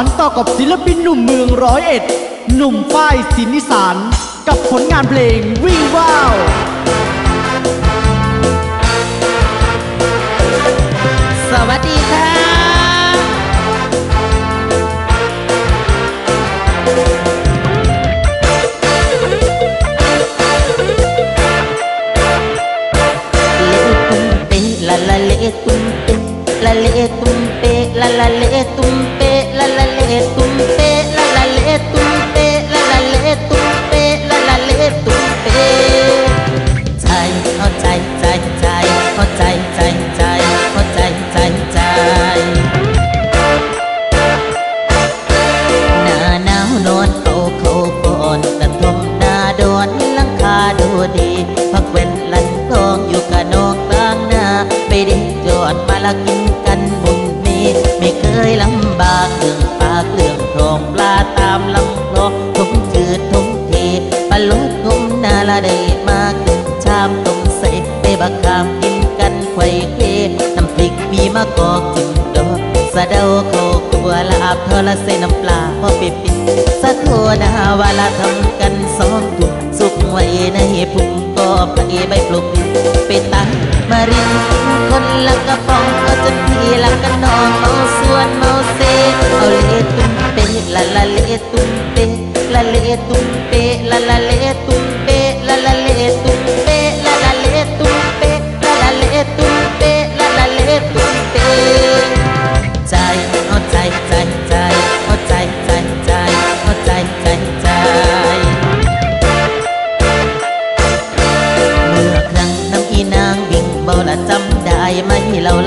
านต่อกับศิลปินหนุ่มเมืองร้อยเอ็ด หนุ่มฝ้ายสินิสาน กับผลงานเพลงวิ่งว้าว ไปด้จอดมาละกินกันบุญมีไม่เคยลำบากเรื่องปากเรื่องทองปลาตามลำคลองทุ่งจืดทุ่งทีปลาลดงมนาละได้มาขึ้นชามต้มใส่ไปบักขามกินกันไขว้เควน้ำพริกมีมะกอกจิ้มดอกสะเดาโคกัวลาบทอละเส้นน้ำปลาพอปิดปิดสะโทนาวาลาทำกันสองถุงสุกไว้ในพุงก็ไปใบปลุกไปตั้ง มารินคนละกระป๋องเอาจนทีละกันนองเมาส่วนเมาเซเอาเลตุ้มเปละละเลตุ้มเปละเลตุ้มเปละละเลตุ้ม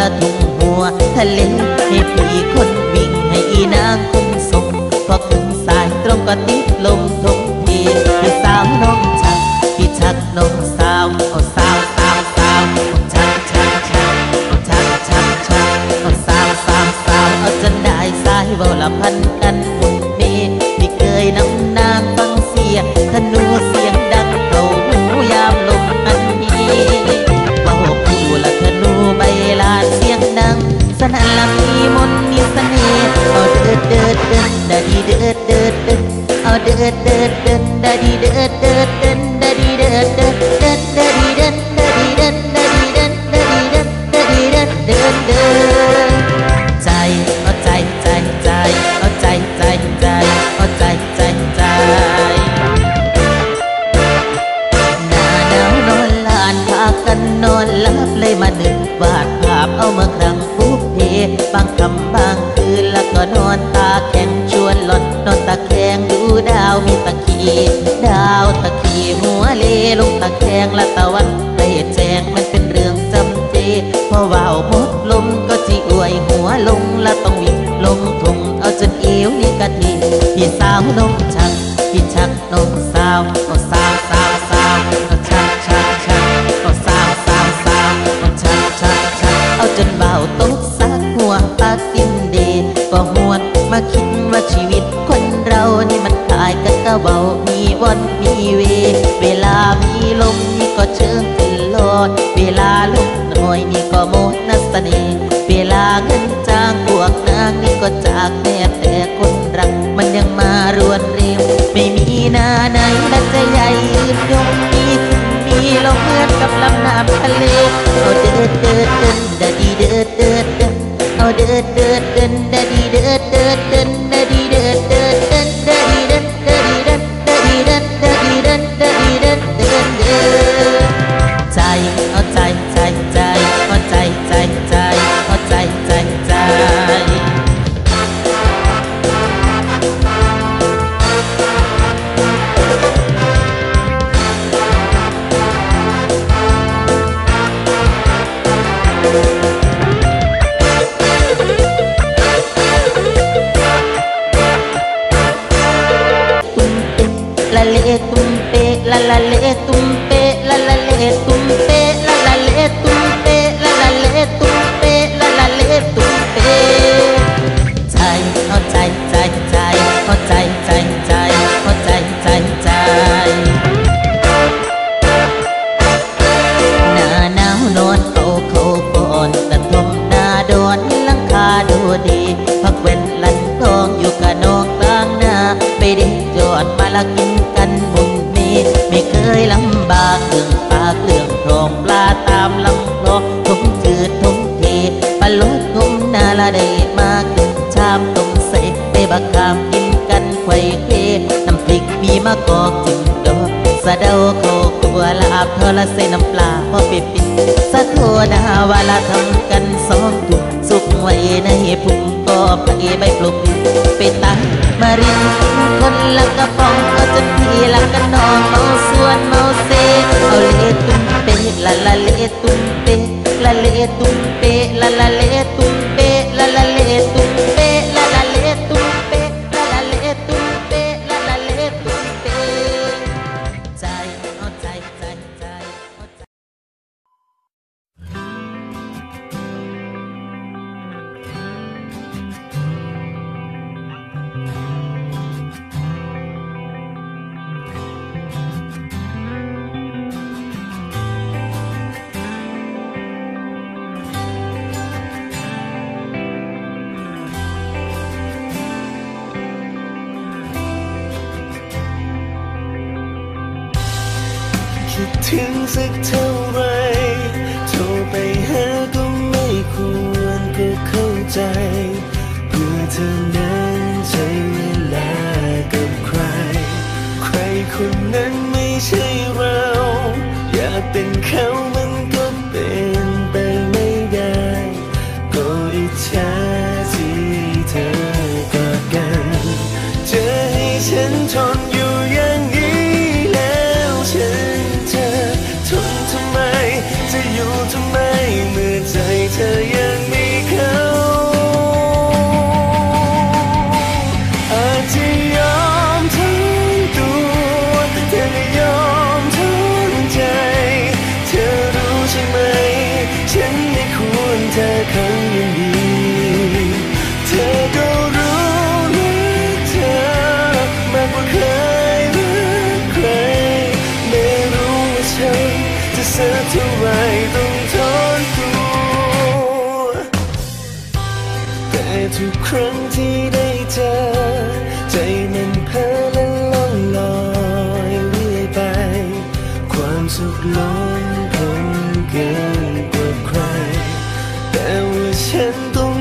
ระทุงหัวทะเลให้พี่คนวิ่งให้อีนางคุมส่งพอขึ้นสายตรงก็ติดลมทง เดินดาดีเดิดเดิด ชักพี่ชักนมสาวเอาสาวสาวสาวเอาชักชักชักเอาสาวสาวสาวเอาชักชักชักเอาจนเบาตกสักหัวปากตินเดก็หวนมาคิดว่าชีวิตคนเรานี่มันขายกันกะเบามีวันมีเว เวลามีลมนี่ก็เชิงขึ้นลอยเวลาำน้ำท ละกินกันบุญมีไม่เคยลำบากเรื่องปากเรื่องทองปลาตามลำคลองทุ่มจืดทุ่มเทปลาลดทุ่มนาละได้มาขึ้นชามต้มใส่ได้บักขามกินกันไขว้เควน้ำพริกมีมะกอกจึงดอกสะเดาโคกัวลาบทอละใส่น้ำปลาพอปิดปิดสะโทนาวาลาทำกัน องถุงสุกไว้ในพุงก็ไปไปปลุกไปตั้งมารินคนละกระป๋องก็จะทีละกันนองเมาส่วนเมาเซเอาเลตุ้มเปละละเลตุ้มเปละเลตุ้มเปละละเล คิดถึงสักเท่าไรโทรไปหาก็ไม่ควรก็เข้าใจ เพื่อเธอนั้นใช้เวลากับใคร ใครคนนั้นไม่ใช่เรา อยากเป็นเขามันก็เป็น จะสักเท่าไรต้องทนตัวแต่ทุกครั้งที่ได้เจอ ใจมันเพ้อและล่องลอยเรื่อยไป ความสุขล้นพ้นเกินกว่าใคร แต่ว่าฉันต้อง